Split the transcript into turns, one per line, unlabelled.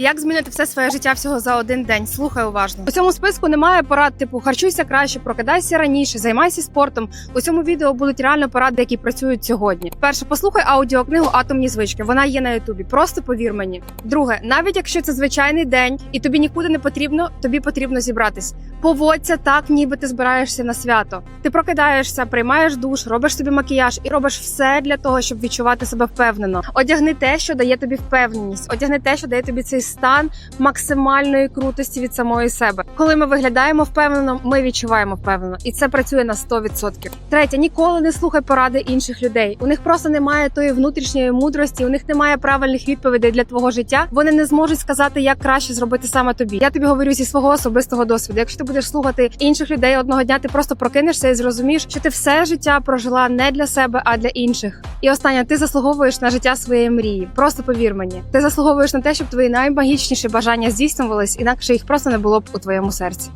Як змінити все своє життя всього за один день? Слухай уважно. У цьому списку немає порад, типу харчуйся краще, прокидайся раніше, займайся спортом. У цьому відео будуть реально поради, які працюють сьогодні. Перше, послухай аудіокнигу Атомні звички. Вона є на Ютубі. Просто повір мені. Друге, навіть якщо це звичайний день і тобі нікуди не потрібно, тобі потрібно зібратись. Поводься так, ніби ти збираєшся на свято. Ти прокидаєшся, приймаєш душ, робиш собі макіяж і робиш все для того, щоб відчувати себе впевнено. Одягни те, що дає тобі впевненість, одягни те, що дає тобі цей стан максимальної крутості від самої себе. Коли ми виглядаємо впевнено, ми відчуваємо впевнено, і це працює на 100%. Третє, ніколи не слухай поради інших людей. У них просто немає тої внутрішньої мудрості, у них немає правильних відповідей для твого життя. Вони не зможуть сказати, як краще зробити саме тобі. Я тобі говорю зі свого особистого досвіду. Якщо ти будеш слухати інших людей одного дня, ти просто прокинешся і зрозумієш, що ти все життя прожила не для себе, а для інших. І останнє, ти заслуговуєш на життя своєї мрії. Просто повір мені, ти заслуговуєш на те, щоб твої наймагічніші бажання здійснювались, інакше їх просто не було б у твоєму серці.